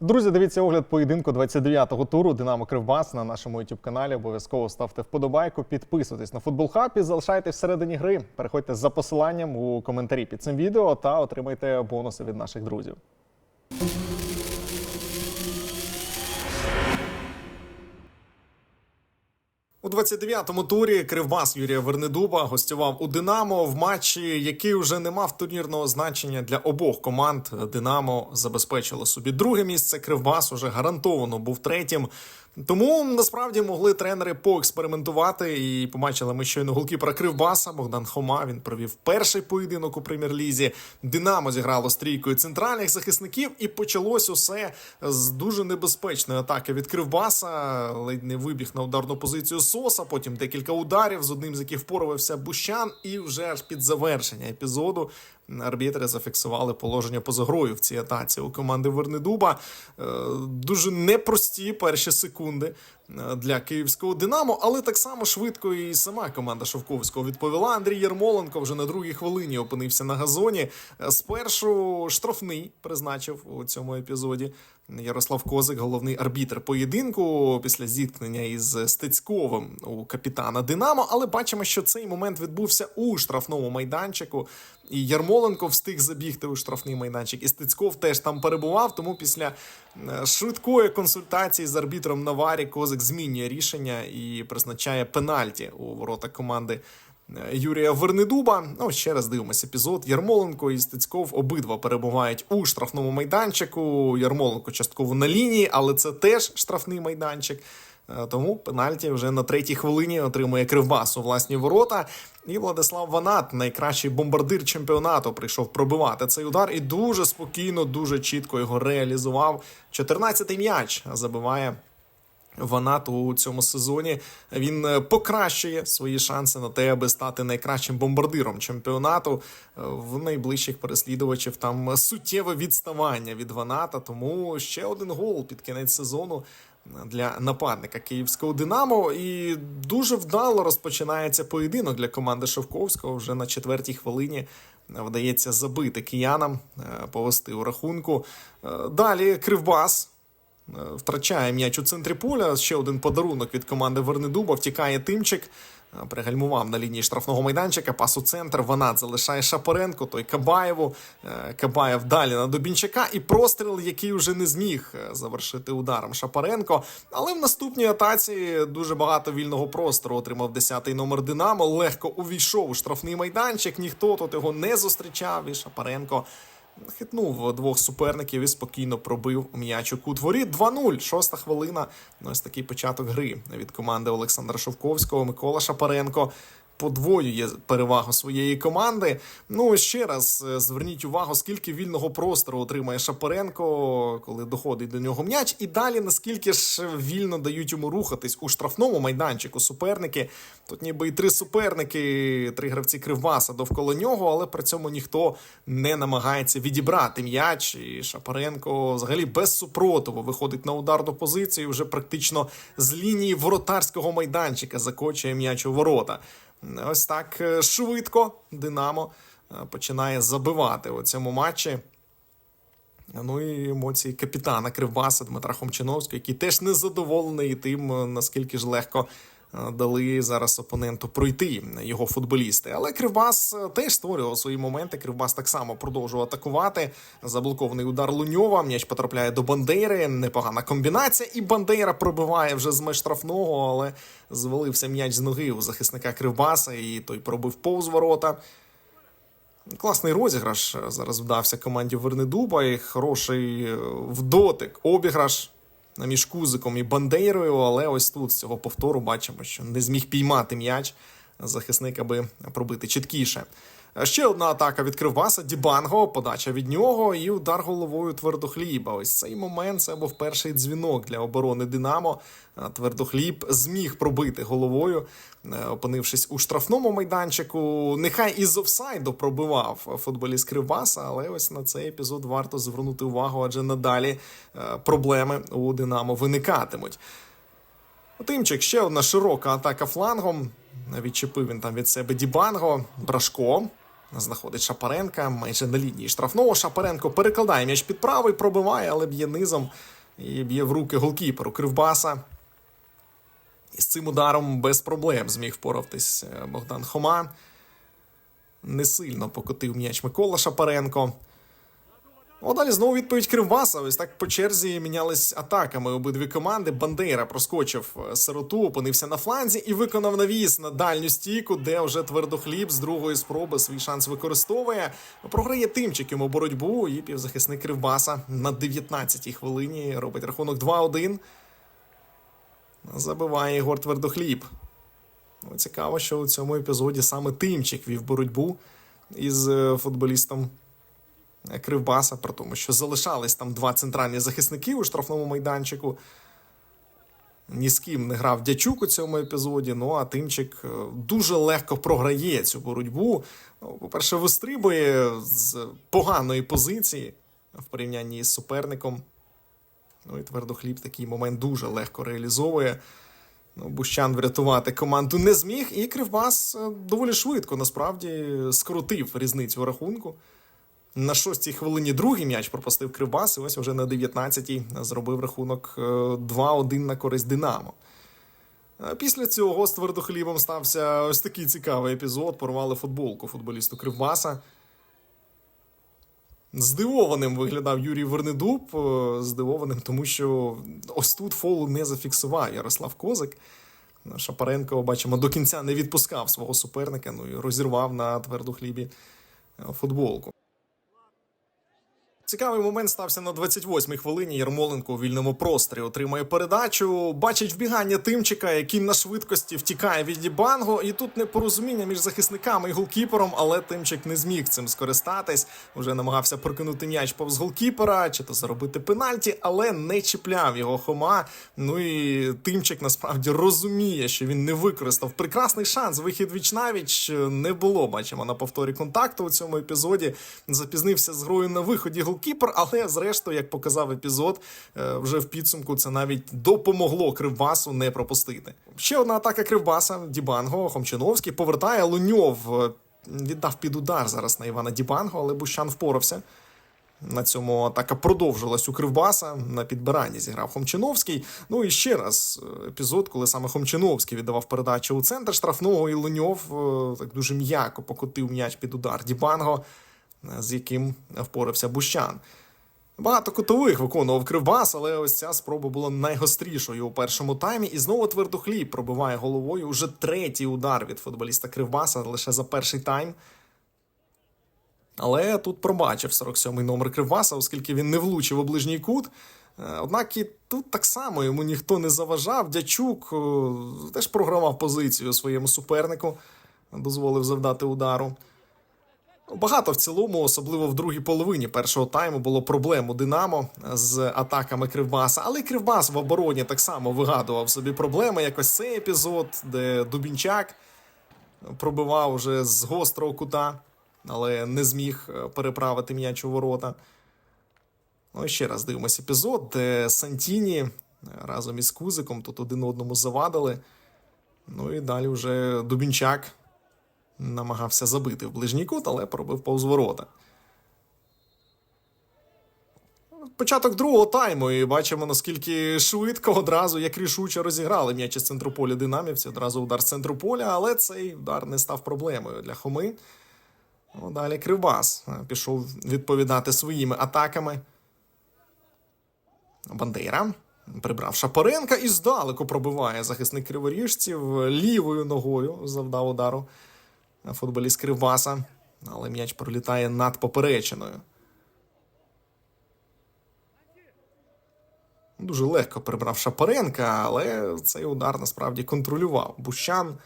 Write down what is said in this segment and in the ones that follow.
Друзі, дивіться огляд поєдинку 29-го туру Динамо Кривбас на нашому youtube каналі. Обов'язково ставте вподобайку, підписуйтесь на футбол хаб і залишайтесь всередині гри. Переходьте за посиланням у коментарі під цим відео та отримайте бонуси від наших друзів. У 29-му турі Кривбас Юрія Вернедуба гостював у Динамо в матчі, який вже не мав турнірного значення для обох команд. Динамо забезпечило собі друге місце. Кривбас уже гарантовано був третім. Тому насправді могли тренери поекспериментувати і побачили ми щойно голкіпера Кривбаса Богдан Хома. Він провів перший поєдинок у прем'єр-лізі. Динамо зіграло стрійкою центральних захисників, і почалось усе з дуже небезпечної атаки від Кривбаса. Ледь не вибіг на ударну позицію Соса. Потім декілька ударів, з одним з яких впорався Бущан, і вже аж під завершення епізоду. Арбітри зафіксували положення поза грою в цій атаці у команди Вернедуба. Е, Дуже непрості перші секунди для київського Динамо, але так само швидко і сама команда Шовковського відповіла. Андрій Єрмоленко вже на другій хвилині опинився на газоні. Е, Спершу штрафний призначив у цьому епізоді. Ярослав Козик, головний арбітр поєдинку після зіткнення із Стецьковим у капітана Динамо. Але бачимо, що цей момент відбувся у штрафному майданчику. І Ярмоленко встиг забігти у штрафний майданчик. І Стецьков теж там перебував. Тому після е, швидкої консультації з арбітром Наварі Козик змінює рішення і призначає пенальті у ворота команди. е, Юрія Вернедуба. Ну, ще раз дивимося епізод. Ярмоленко і Стецьков обидва перебувають у штрафному майданчику. Ярмоленко частково на лінії, але це теж штрафний майданчик. Е, Тому пенальті вже на третій хвилині отримує Кривбас у власні ворота. І Владислав Ванат, найкращий бомбардир чемпіонату, прийшов пробивати цей удар і дуже спокійно, дуже чітко його реалізував. 14-й м'яч забиває Ванат у цьому сезоні він е, покращує свої шанси на те, аби стати найкращим бомбардиром чемпіонату. Е, В найближчих переслідувачів там суттєве відставання від Ваната. Тому ще один гол під кінець сезону для нападника київського Динамо. І дуже вдало розпочинається поєдинок для команди Шовковського. Вже на четвертій хвилині вдається забити киянам, е, повести у рахунку. Далі Кривбас. Е, Втрачає м'яч у центрі поля. Ще один подарунок від команди Вернедуба. Втікає тимчик. Е, Пригальмував на лінії штрафного майданчика. Пас у центр. Ванат залишає Шапоренко. Той Кабаєву. Е, Кабаєв далі на Дубінчака. І простріл, який вже не зміг завершити ударом Шапоренко. Але в наступній атаці дуже багато вільного простору отримав 10-й номер Динамо. Легко увійшов у штрафний майданчик. Ніхто тут його не зустрічав. І Шапоренко хитнув двох суперників і спокійно пробив м'яч у кут воріт. 2-0, шоста хвилина. Ну, Ось такий початок гри від команди Олександра Шовковського, Микола Шапаренко. Подвоює перевагу своєї команди. Ну ще раз е, зверніть увагу, скільки вільного простору отримає Шапаренко, коли доходить до нього м'яч, і далі наскільки ж вільно дають йому рухатись у штрафному майданчику суперники. Тут ніби і три суперники, три гравці Кривбаса довкола нього, але при цьому ніхто не намагається відібрати м'яч. І Шапаренко взагалі без супротиву виходить на ударну позицію. Вже практично з лінії воротарського майданчика закочує м'яч у ворота. Ось так е, швидко Динамо е, починає забивати у цьому матчі. Ну і емоції капітана Кривбаса Дмитра Хомчиновського, який теж не задоволений тим, е, наскільки ж легко дали зараз опоненту пройти його футболісти. Але Кривбас е, теж створював свої моменти. Кривбас так само продовжував атакувати. Заблокований удар Луньова. М'яч потрапляє до Бандери. Непогана комбінація. І Бандера пробиває вже з меж штрафного, але звалився м'яч з ноги у захисника Кривбаса, і той пробив повз ворота. Класний розіграш зараз вдався команді Вернедуба і хороший е, вдотик, обіграш між Кузиком і Бандейрою, але ось тут з цього повтору бачимо, що не зміг піймати м'яч захисник, аби пробити чіткіше. Ще одна атака від Кривбаса, Дібанго, подача від нього і удар головою твердохліба. Ось цей момент це був перший дзвінок для оборони Динамо. Твердохліб зміг пробити головою, е, опинившись у штрафному майданчику. Нехай із офсайду пробивав футболіст Кривбаса, але ось на цей епізод варто звернути увагу, адже надалі е, проблеми у Динамо виникатимуть. Тимчик ще одна широка атака флангом. Відчепив він там від себе Дібанго, Брашко. Знаходить Шапаренка майже на лінії штрафного. Шапаренко перекладає м'яч під правий, пробиває, але б'є низом і б'є в руки голкіперу Кривбаса. І з цим ударом без проблем зміг впоратись е, Богдан Хома. Не сильно покотив м'яч Микола Шапаренко. О, далі знову відповідь Кривбаса. Ось так по черзі мінялись атаками обидві команди. Бандейра проскочив е, сироту, опинився на фланзі і виконав навіс на дальню стійку, де вже твердохліб з другої спроби свій шанс використовує. Програє тимчик йому боротьбу, і півзахисник Кривбаса на 19-й хвилині робить рахунок 2-1. Забиває Ігор Твердохліб. Ну, цікаво, що у цьому епізоді саме Тимчик вів боротьбу із е, футболістом Кривбаса, при тому, що залишались там два центральні захисники у штрафному майданчику. Ні з ким не грав дячук у цьому епізоді. Ну а Тимчик е, дуже легко програє цю боротьбу. Ну, по-перше, вистрибує з поганої позиції в порівнянні з суперником. Ну і твердохліб такий момент дуже легко реалізовує. Ну, Бущан врятувати команду не зміг, і Кривбас е, доволі швидко насправді скоротив різницю у рахунку. На шостій хвилині другий м'яч пропустив Кривбас, і ось вже на 19-й зробив рахунок е, 2-1 на користь Динамо. Е, Після цього з твердохлібом стався ось такий цікавий епізод. Порвали футболку футболісту Кривбаса. Здивованим виглядав Юрій Вернедуб. е, Здивованим, тому що ось тут фолу не зафіксував Ярослав Козик. Шапаренко, бачимо, до кінця не відпускав свого суперника, ну і розірвав на твердохлібі е, футболку. Цікавий момент стався на 28-й хвилині. Ярмоленко у вільному просторі отримує передачу. Бачить вбігання тимчика, який на швидкості втікає від Дібанго. І тут непорозуміння між захисниками і голкіпером, але тимчик не зміг цим скористатись. Уже намагався прокинути м'яч повз голкіпера, чи то заробити пенальті, але не чіпляв його Хома. Ну і тимчик насправді розуміє, що він не використав прекрасний шанс. Вихід віч навіч не було. Бачимо на повторі контакту у цьому епізоді. Запізнився з грою на виході голкіпер, але зрештою, як показав епізод, е, вже в підсумку це навіть допомогло Кривбасу не пропустити. Ще одна атака Кривбаса. Дібанго Хомчиновський повертає Луньов. е, Віддав під удар зараз на Івана Дібанго, але Бущан впорався. На цьому атака продовжилась у Кривбаса. На підбиранні зіграв Хомчиновський. Ну і ще раз е, епізод, коли саме Хомчиновський віддавав передачу у центр штрафного, і Луньов так дуже м'яко покотив м'яч під удар Дібанго, з яким впорався Бущан. Багато кутових виконував Кривбас, але ось ця спроба була найгострішою у першому таймі. І знову твердохліб пробиває головою уже третій удар від футболіста Кривбаса лише за перший тайм. Але тут пробачив 47-й номер Кривбаса, оскільки він не влучив у ближній кут. Е, Однак і тут так само йому ніхто не заважав. Дячук е, теж програвав позицію своєму супернику, дозволив завдати удару. Багато в цілому, особливо в другій половині першого тайму, було проблем у Динамо з атаками Кривбаса. Але Кривбас в обороні так само вигадував собі проблеми. Якось цей епізод, де Дубінчак пробивав уже з гострого кута, але не зміг е, переправити м'яч у ворота. Ну і ще раз дивимося епізод, де Сантіні е, разом із Кузиком тут один одному завадили. Ну і далі вже Дубінчак намагався забити в ближній кут, але пробив повз ворота. Початок другого тайму, і бачимо, наскільки швидко одразу, як рішуче розіграли м'яч із центру поля динамівці. Одразу удар з центру поля, але цей удар не став проблемою для Хоми. Ну, далі Кривбас е, пішов відповідати своїми атаками. Бандейра прибрав Шапоренка і здалеку пробиває захисник криворіжців лівою ногою завдав удару футболіст Кривбаса, але м'яч пролітає над поперечиною. Дуже легко прибрав Шапаренка, але цей удар насправді контролював. Бущан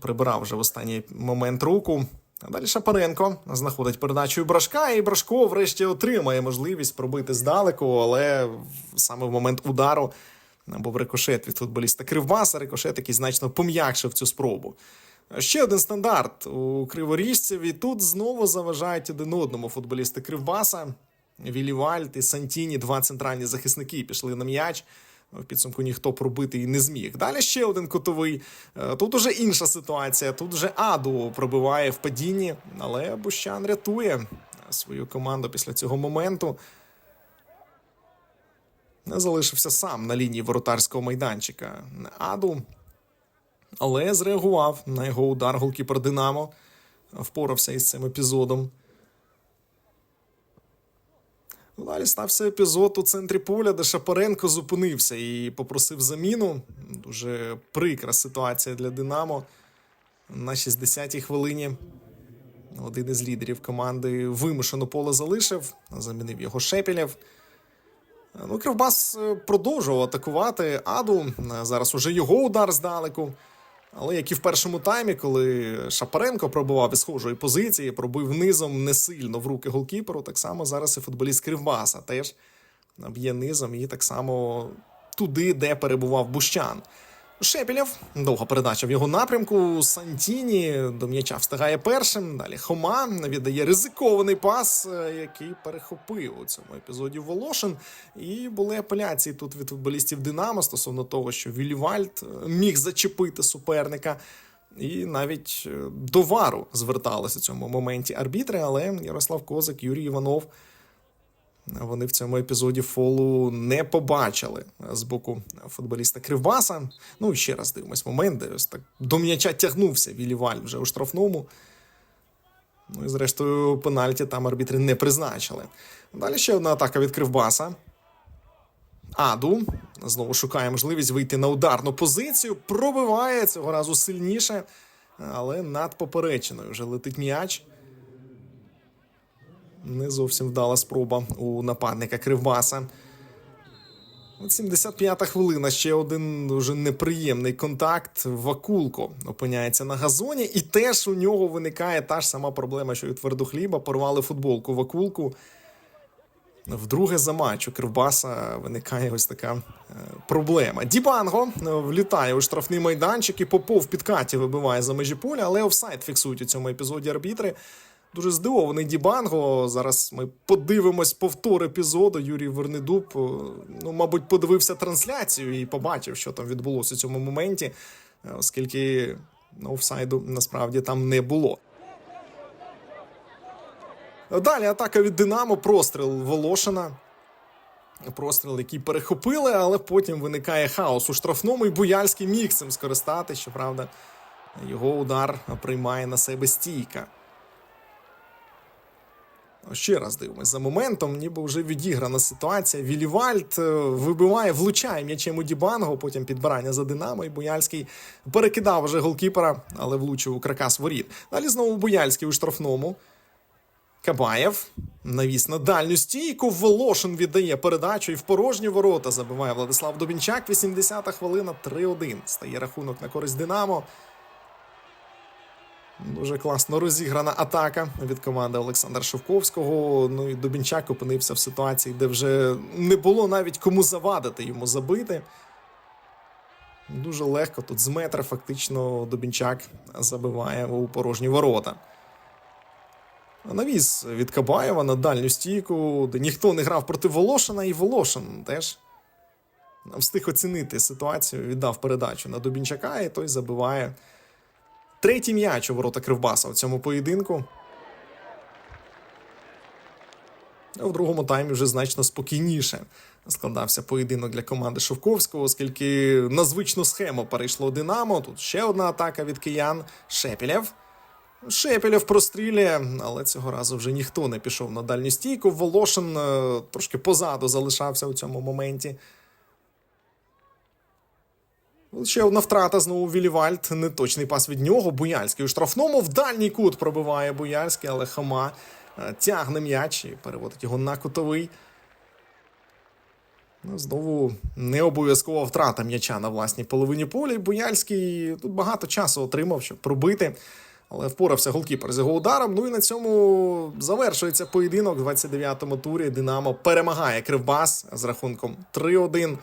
прибирав вже в останній момент руку. А далі Шапаренко знаходить передачу Брашка, і Брашко врешті отримає можливість пробити здалеку, але саме в момент удару був рикошет від футболіста Кривбаса, рикошет, який значно пом'якшив цю спробу. Ще один стандарт у криворіжців, і тут знову заважають один одному футболісти Кривбаса. Вілівальд і Сантіні, два центральні захисники, пішли на м'яч. В підсумку ніхто пробити і не зміг. Далі ще один кутовий. Е, Тут уже інша ситуація. Тут вже Аду пробиває в падінні, але Бущан рятує свою команду після цього моменту. Не залишився сам на лінії воротарського майданчика. Аду, але зреагував на його удар голкіпер Динамо. Впорався із цим епізодом. Далі стався епізод у центрі поля, де Шапаренко зупинився і попросив заміну. Дуже прикра ситуація для Динамо. На 60-й хвилині один із лідерів команди вимушено поле залишив, замінив його Шепілєв. Ну, Кривбас е, продовжував атакувати Аду. Е, Зараз уже його удар здалеку. Але як і в першому таймі, коли Шапаренко пробував із схожої позиції, пробив низом не сильно в руки голкіперу, так само зараз і футболіст Кривбаса теж б'є низом і так само туди, де перебував Бущан. Шепілєв, довга передача в його напрямку. Сантіні до м'яча встигає першим. Далі Хома віддає ризикований пас, е, який перехопив у цьому епізоді Волошин. І були апеляції тут від футболістів Динамо стосовно того, що Вілівальд е, міг зачепити суперника. І навіть е, до вару зверталися у цьому моменті арбітри, але Ярослав Козак, Юрій Іванов вони в цьому епізоді фолу не побачили з боку футболіста Кривбаса. Ну ще раз дивимось момент, де ось так до м'яча тягнувся Віліваль вже у штрафному. Ну і зрештою, пенальті там арбітри не призначили. Далі ще одна атака від Кривбаса. Аду знову шукає можливість вийти на ударну позицію. Пробиває цього разу сильніше, але над поперечиною вже летить м'яч. Не зовсім вдала спроба у нападника Кривбаса. 75-та хвилина. Ще один дуже неприємний контакт. Вакулко опиняється на газоні, і теж у нього виникає та ж сама проблема, що і твердохліба. Порвали футболку Вакулку. Вдруге за матч у Кривбаса виникає ось така е, проблема. Дібанго е, влітає у штрафний майданчик і Попов підкаті вибиває за межі поля, але офсайд фіксують у цьому епізоді арбітри. Дуже здивований Дібанго. Зараз ми подивимось повтор епізоду. Юрій Вернедуб, е, ну, мабуть, подивився трансляцію і побачив, що там відбулося у цьому моменті, е, оскільки ну, офсайду насправді там не було. Далі атака від Динамо, простріл Волошина. Простріл, який перехопили, але потім виникає хаос у штрафному, і Буяльський міг цим скористати. Щоправда, його удар приймає на себе стійка. Ще раз дивимось за моментом, ніби вже відіграна ситуація. Вілівальд е, вибиває, влучає м'ячем у Дібанго, потім підбирання за Динамо, і Бояльський перекидав вже голкіпера, але влучив у каркас воріт. Далі знову Бояльський у штрафному. Кабаєв навіс на дальню стійку. Волошин віддає передачу і в порожні ворота забиває Владислав Дубінчак. 80-та хвилина 3-1. Стає рахунок на користь Динамо. Дуже класно розіграна атака від команди Олександра Шовковського. Ну і Дубінчак опинився в ситуації, де вже не було навіть кому завадити йому забити. Дуже легко тут з метра фактично Дубінчак забиває у порожні ворота. Навіс від Кабаєва на дальню стійку, де ніхто не грав проти Волошина, і Волошин теж встиг оцінити ситуацію, віддав передачу на Дубінчака, і той забиває. Третій м'яч у ворота Кривбаса в цьому поєдинку. В другому таймі вже значно спокійніше складався поєдинок для команди Шовковського, оскільки на звичну схему перейшло Динамо. Тут ще одна атака від киян Шепілєв. Шепілєв прострілює, але цього разу вже ніхто не пішов на дальню стійку. Волошин е, трошки позаду залишався у цьому моменті. Ще одна втрата знову Вілівальд. Неточний пас від нього. Буяльський у штрафному в дальній кут пробиває Буяльський, але Хама е, тягне м'яч і переводить його на кутовий. Ну, Знову не обов'язкова втрата м'яча на власній половині поля. І Буяльський тут багато часу отримав, щоб пробити. Але впорався голкіпер з його ударом. Ну і на цьому завершується поєдинок. В 29-му турі Динамо перемагає Кривбас з рахунком 3-1.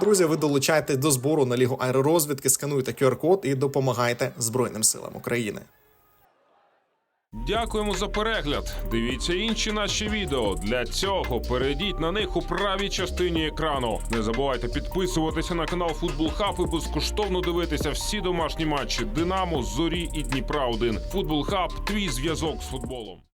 Друзі, ви долучайтесь до збору на Лігу аеророзвідки, скануйте QR-код і допомагайте Збройним силам України. Дякуємо за перегляд. Дивіться інші наші відео. Для цього перейдіть на них у правій частині екрану. Не забувайте підписуватися на канал Футбол Хаб і безкоштовно дивитися всі домашні матчі Динамо, Зорі і Дніпра 1 Футбол Хаб твій зв'язок з футболом.